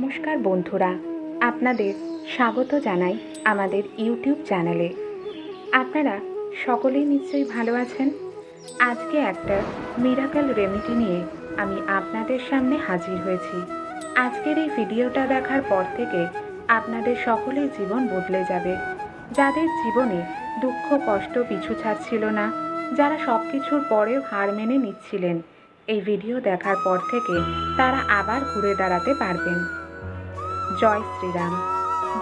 নমস্কার বন্ধুরা, আপনাদের স্বাগত জানাই আমাদের ইউটিউব চ্যানেলে। আপনারা সকলেই নিশ্চয়ই ভালো আছেন? আজকে একটা মিরাকেল রেমেডি নিয়ে আমি আপনাদের সামনে হাজির হয়েছি। আজকের এই ভিডিওটা দেখার পর থেকে আপনাদের সকলের জীবন বদলে যাবে। যাদের জীবনে দুঃখ, কষ্ট পিছু ছাড়ছিল না, যারা সব কিছুর পরেও হার মেনে নিচ্ছিলেন, এই ভিডিও দেখার পর থেকে তারা আবার ঘুরে দাঁড়াতে পারবেন। জয় শ্রীরাম,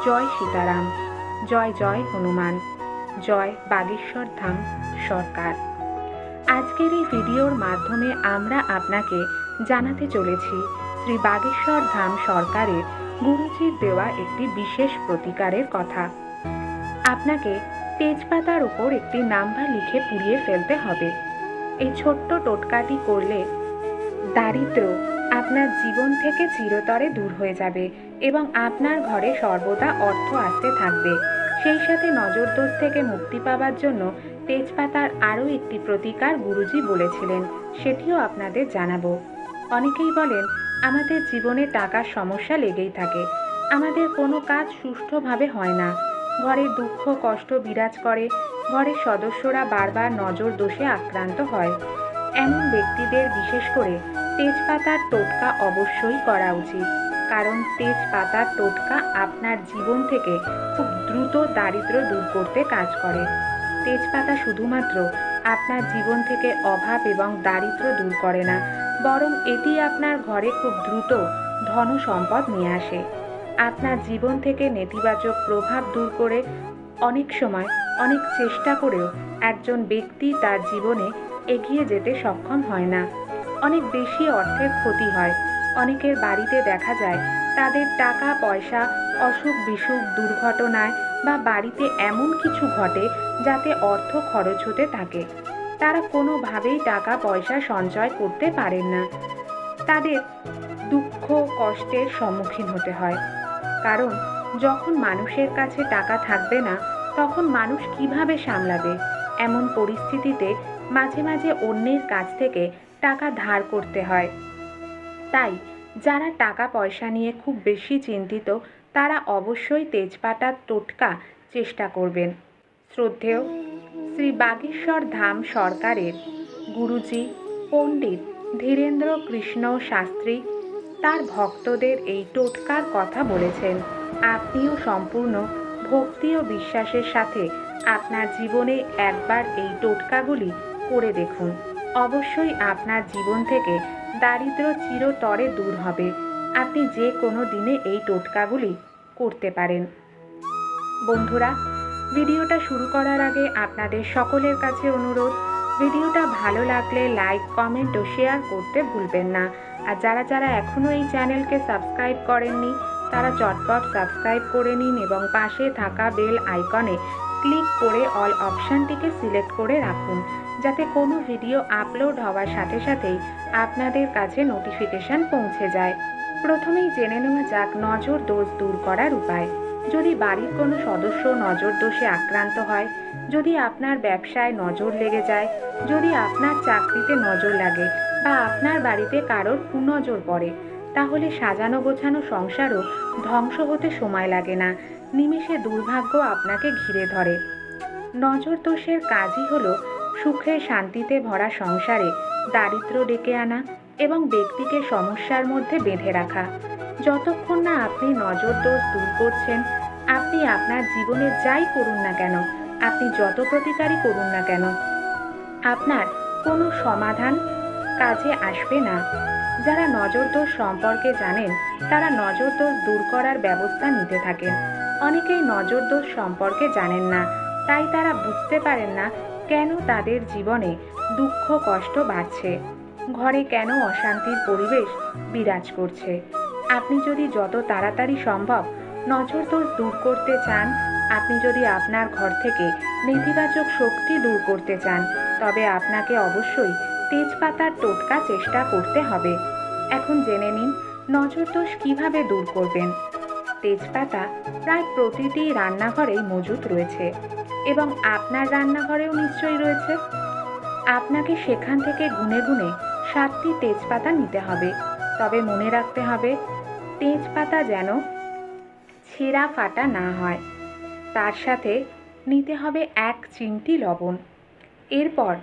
জয় সীতারাম, জয় জয় হনুমান, জয় বাগেশ্বর ধাম সরকার। আজকের এই ভিডিওর মাধ্যমে আমরা আপনাকে জানাতে চলেছি, শ্রী বাগেশ্বর ধাম সরকারের গুরুজির দেওয়া একটি বিশেষ প্রতিকারের কথা। আপনাকে তেজপাতার উপর একটি নাম্বার লিখে পুড়িয়ে ফেলতে হবে। এই ছোট্ট টোটকাটি করলে দারিদ্র আপনার জীবন থেকে চিরতরে দূর হয়ে যাবে এবং আপনার ঘরে সর্বদা অর্থ আসতে থাকবে। সেই সাথে নজরদোষ থেকে মুক্তি পাওয়ার জন্য তেজপাতার আরও একটি প্রতিকার গুরুজি বলেছিলেন, সেটিও আপনাদের জানাব। অনেকেই বলেন, আমাদের জীবনে টাকার সমস্যা লেগেই থাকে। আমাদের কোনো কাজ সুষ্ঠুভাবে হয় না। ঘরে দুঃখ, কষ্ট বিরাজ করে, ঘরের সদস্যরা বারবার নজর দোষে আক্রান্ত হয়। এমন ব্যক্তিদের বিশেষ করে তেজপাতার টোটকা অবশ্যই করা উচিত। কারণ তেজপাতার টোটকা আপনার জীবন থেকে খুব দ্রুত দারিদ্র দূর করতে কাজ করে। তেজপাতা শুধুমাত্র আপনার জীবন থেকে অভাব এবং দারিদ্র দূর করে না, বরং এটি আপনার ঘরে খুব দ্রুত ধন সম্পদ নিয়ে আসে। আপনার জীবন থেকে নেতিবাচক প্রভাব দূর করে অনেক সময় অনেক চেষ্টা করেও একজন ব্যক্তি তার জীবনে এগিয়ে যেতে সক্ষম হয় না। অনেক বেশি অর্থের ক্ষতি হয়। অনেকের বাড়িতে দেখা যায়, তাদের টাকা, পয়সা, অসুখ বিসুখ দুর্ঘটনায় বা বাড়িতে এমন কিছু ঘটে যাতে অর্থ খরচ হতে থাকে। তারা কোনোভাবেই টাকা, পয়সা সঞ্চয় করতে পারেন না। তাদের দুঃখ, কষ্টের সম্মুখীন হতে হয়। কারণ, যখন মানুষের কাছে টাকা থাকবে না, তখন মানুষ কীভাবে সামলাবে? এমন পরিস্থিতিতে মাঝে মাঝে অন্যের কাছ থেকে টাকা ধার করতে হয়। তাই যারা টাকা পয়সা নিয়ে খুব বেশি চিন্তিত, তারা অবশ্যই তেজপাতার টোটকা চেষ্টা করবেন। শ্রদ্ধেয় শ্রী বাগেশ্বর ধাম সরকারের গুরুজি, পণ্ডিত ধীরেন্দ্র কৃষ্ণ শাস্ত্রী, তার ভক্তদের এই টোটকার কথা বলেছেন। আপনিও সম্পূর্ণ ভক্তি ও বিশ্বাসের সাথে আপনার জীবনে একবার এই টোটকাগুলি করে দেখুন। অবশ্যই আপনার জীবন থেকে দারিদ্র চিরতরে দূর হবে। আপনি যে কোনো দিনে এই টোটকাগুলি করতে পারেন। বন্ধুরা, ভিডিওটা শুরু করার আগে আপনাদের সকলের কাছে অনুরোধ, ভিডিওটা ভালো লাগলে লাইক, কমেন্ট ও শেয়ার করতে ভুলবেন না। আর যারা যারা এখনও এই চ্যানেলকে সাবস্ক্রাইব করেননি, তারা চটপট সাবস্ক্রাইব করে নিন এবং পাশে থাকা বেল আইকনে ক্লিক করে অল অপশানটিকে সিলেক্ট করে রাখুন, যাতে কোনো ভিডিও আপলোড হওয়ার সাথে সাথেই আপনাদের কাছে নোটিফিকেশান পৌঁছে যায়। প্রথমেই জেনে নেওয়া যাক নজর দোষ দূর করার উপায়। যদি বাড়ির কোনো সদস্য নজর দোষে আক্রান্ত হয়, যদি আপনার ব্যবসায় নজর লেগে যায়, যদি আপনার চাকরিতে নজর লাগে বা আপনার বাড়িতে কারোর কুনজর পড়ে, তাহলে সাজানো গোছানো সংসারও ধ্বংস হতে সময় লাগে না। নিমেষে দুর্ভাগ্য আপনাকে ঘিরে ধরে। নজর দোষের কাজই হলো সুখে শান্তিতে ভরা সংসারে দারিদ্র ডেকে আনা এবং ব্যক্তিকে সমস্যার মধ্যে বেঁধে রাখা। যতক্ষণ না আপনি নজর দোষ দূর করছেন, আপনি আপনার জীবনে যাই করুন না কেন, আপনি যত প্রতিকারই করুন না কেন, আপনার কোনো সমাধান কাজে আসবে না। যারা নজর দোষ সম্পর্কে জানেন, তারা নজর দোষ দূর করার ব্যবস্থা নিতে থাকেন। অনেকেই নজরদোষ সম্পর্কে জানেন না, তাই তারা বুঝতে পারেন না কেন তাদের জীবনে দুঃখ, কষ্ট বাড়ছে। ঘরে কেন অশান্তির পরিবেশ বিরাজ করছে? আপনি যদি যত তাড়াতাড়ি সম্ভব নজর দোষ দূর করতে চান, আপনি যদি আপনার ঘর থেকে নেতিবাচক শক্তি দূর করতে চান, তবে আপনাকে অবশ্যই তেজপাতার টোটকা চেষ্টা করতে হবে। এখন জেনে নিন নজর দোষ কীভাবে দূর করবেন। তেজপাতা প্রায় প্রতিটি রান্নাঘরেই মজুত রয়েছে এবং আপনার রান্নাঘরেও নিশ্চয়ই রয়েছে। আপনাকে সেখান থেকে গুনে গুনে সাতটি তেজপাতা নিতে হবে। তবে মনে রাখতে হবে, তেজপাতা যেন ছেঁড়া ফাটা না হয়। তার সাথে নিতে হবে এক চিমটি লবণ। এরপর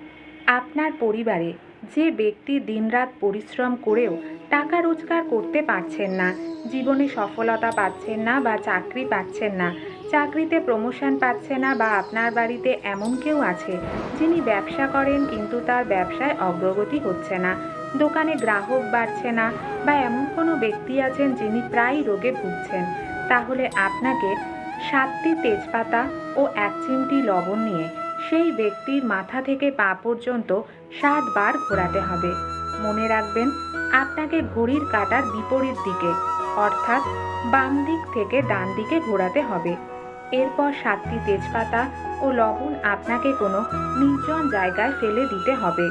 আপনার পরিবারে যে ব্যক্তি দিনরাত পরিশ্রম করেও টাকা রোজগার করতে পারছেন না, জীবনে সফলতা পাচ্ছেন না বা চাকরি পাচ্ছেন না, চাকরিতে প্রমোশন পাচ্ছে না বা আপনার বাড়িতে এমন কেউ আছে যিনি ব্যবসা করেন কিন্তু তার ব্যবসায় অগ্রগতি হচ্ছে না, দোকানে গ্রাহক বাড়ছে না বা এমন কোনো ব্যক্তি আছেন যিনি প্রায় রোগে ভুগছেন, তাহলে আপনাকে সাতটি তেজপাতা ও এক চিমটি লবণ নিয়ে সেই ব্যক্তির মাথা থেকে পা পর্যন্ত সাতবার ঘোরাতে হবে। মনে রাখবেন, আপনাকে ঘড়ির কাটার বিপরীত দিকে, অর্থাৎ বাম দিক থেকে ডান দিকে ঘোরাতে হবে। এরপর সাতটি তেজপাতা ও লবণ আপনাকে কোনো নির্জন জায়গায় ফেলে দিতে হবে।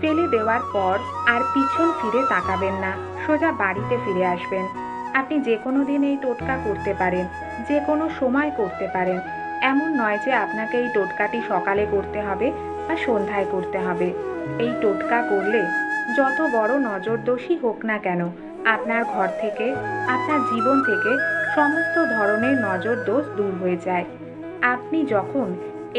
ফেলে দেওয়ার পর আর পিছন ফিরে তাকাবেন না, সোজা বাড়িতে ফিরে আসবেন। আপনি যে কোনো দিন এই টোটকা করতে পারেন যে কোনো সময় করতে পারেন। এমন নয় যে আপনাকে এই টোটকাটি সকালে করতে হবে বা সন্ধ্যায় করতে হবে। এই টোটকা করলে যত বড় নজরদোষী হোক না কেন, আপনার ঘর থেকে, আপনার জীবন থেকে সমস্ত ধরনের নজর দোষ দূর হয়ে যায়। আপনি যখন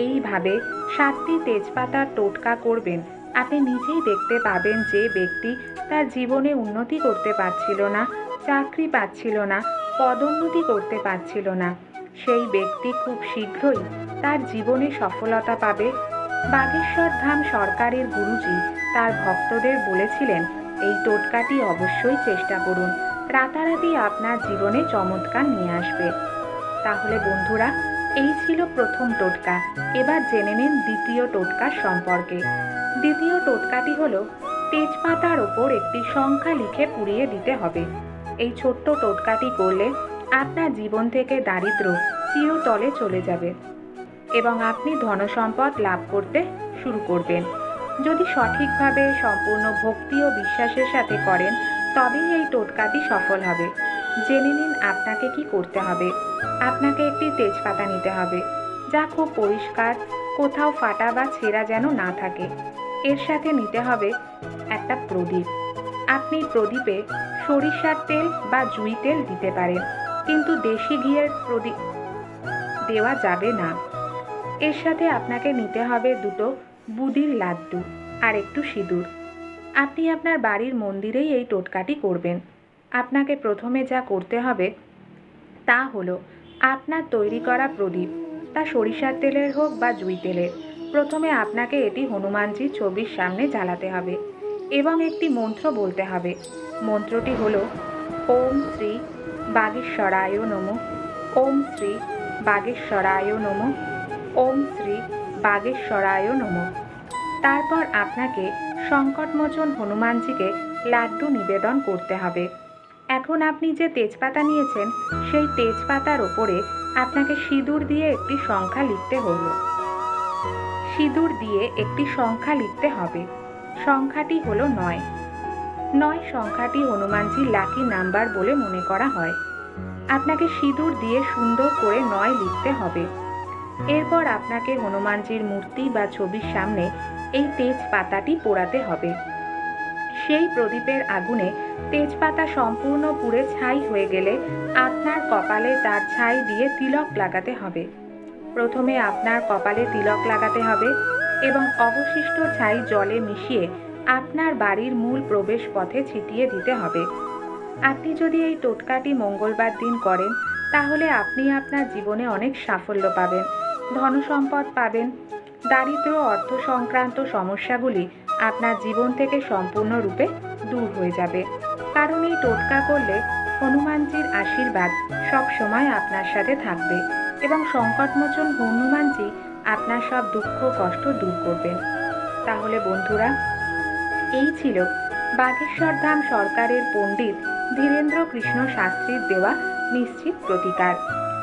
এইভাবে সাতটি তেজপাতার টোটকা করবেন, আপনি নিজেই দেখতে পাবেন যে ব্যক্তি তার জীবনে উন্নতি করতে পারছিল না, চাকরি পাচ্ছিল না, পদোন্নতি করতে পারছিল না। সেই ব্যক্তি খুব শীঘ্রই তার জীবনে সফলতা পাবে। বাগেশ্বর ধাম সরকারের গুরুজি তার ভক্তদের বলেছিলেন, এই টোটকাটি অবশ্যই চেষ্টা করুন। রাতারাতি আপনার জীবনে চমৎকার নিয়ে আসবে। তাহলে বন্ধুরা, এই ছিল প্রথম টোটকা। এবার জেনে নিন দ্বিতীয় টোটকার সম্পর্কে। দ্বিতীয় টোটকাটি হলো, তেজপাতার ওপর একটি সংখ্যা লিখে পুড়িয়ে দিতে হবে। এই ছোট্ট টোটকাটি করলে আপনার জীবন থেকে দারিদ্র চিরতলে চলে যাবে এবং আপনি ধনসম্পদ লাভ করতে শুরু করবেন। যদি সঠিকভাবে সম্পূর্ণ ভক্তি ও বিশ্বাসের সাথে করেন, তবেই এই টোটকাটি সফল হবে। জেনে নিন আপনাকে কি করতে হবে। আপনাকে একটি তেজপাতা নিতে হবে, যা খুব পরিষ্কার, কোথাও ফাটা বা ছেঁড়া যেন না থাকে। এর সাথে নিতে হবে একটা প্রদীপ। আপনি প্রদীপে সরিষার তেল বা জুই তেল দিতে পারেন। কিন্তু দেশি ঘিয়ের প্রদীপ দেওয়া যাবে না। এর সাথে আপনাকে নিতে হবে দুটো বুদির লাড্ডু আর একটু সিঁদুর। আপনি আপনার বাড়ির মন্দিরেই এই টোটকাটি করবেন। আপনাকে প্রথমে যা করতে হবে তা হলো আপনার তৈরি করা প্রদীপ, তা সরিষার তেলের হোক বা জুই তেলের। প্রথমে আপনাকে এটি হনুমানজির ছবির সামনে জ্বালাতে হবে এবং একটি মন্ত্র বলতে হবে। মন্ত্রটি হলো ওম শ্রী বাগেশ্বরায় নম। ওম শ্রী বাগেশ্বরায় নম। ওম শ্রী বাগেশ্বরায় নম। তারপর আপনাকে সংকটমোচন হনুমানজিকে লাড্ডু নিবেদন করতে হবে। এখন আপনি যে তেজপাতা নিয়েছেন, সেই তেজপাতার ওপরে আপনাকে সিঁদুর দিয়ে একটি সংখ্যা লিখতে হলো। সিঁদুর দিয়ে একটি সংখ্যা লিখতে হবে। সংখ্যাটি হলো নয়। নয় সংখ্যাটি হনুমানজির লাকি নাম্বার বলে মনে করা হয়। আপনাকে সিঁদুর দিয়ে সুন্দর করে নয় লিখতে হবে। এরপর আপনাকে হনুমানজির মূর্তি বা ছবির সামনে এই তেজপাতাটি পোড়াতে হবে। সেই প্রদীপের আগুনে তেজপাতা সম্পূর্ণ পুড়ে ছাই হয়ে গেলে আপনার কপালে তার ছাই দিয়ে তিলক লাগাতে হবে। প্রথমে আপনার কপালে তিলক লাগাতে হবে এবং অবশিষ্ট ছাই জলে মিশিয়ে আপনার বাড়ির মূল প্রবেশ পথে ছিটিয়ে দিতে হবে। আপনি যদি এই টোটকাটি মঙ্গলবার দিন করেন, তাহলে আপনি আপনার জীবনে অনেক সাফল্য পাবেন। ধনসম্পদ পাবেন। দারিদ্র অর্থ সংক্রান্ত সমস্যাগুলি আপনার জীবন থেকে সম্পূর্ণরূপে দূর হয়ে যাবে। কারণ এই টোটকা করলে হনুমানজির আশীর্বাদ সব সময় আপনার সাথে থাকবে এবং সংকটমোচন হনুমানজি আপনার সব দুঃখ কষ্ট দূর করবেন। তাহলে বন্ধুরা এই ছিল বাগেশ্বর ধাম সরকারের পণ্ডিত ধীরেন্দ্র কৃষ্ণ শাস্ত্রীর দেওয়া নিশ্চিত প্রতিকার।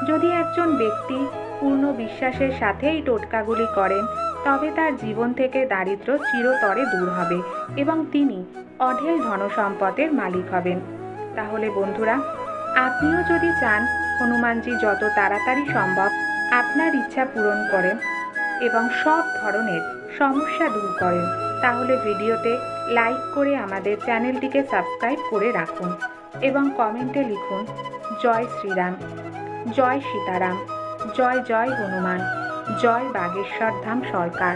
যদি একজন ব্যক্তি পূর্ণ বিশ্বাসের সাথে এই টোটকাগুলি করেন, তবে তার জীবন থেকে দারিদ্র চিরতরে দূর হবে এবং তিনি অঢেল ধনসম্পদের মালিক হবেন। তাহলে বন্ধুরা, আপনিও যদি চান হনুমানজি যত তাড়াতাড়ি সম্ভব আপনার ইচ্ছা পূরণ করেন এবং সব ধরনের সমস্যা দূর করেন তাহলে ভিডিওতে লাইক করে আমাদের চ্যানেলটিকে সাবস্ক্রাইব করে রাখুন এবং কমেন্টে লিখুন, জয় শ্রীরাম, জয় সীতারাম, জয় জয় হনুমান, জয় বাগেশ্বর ধাম সরকার।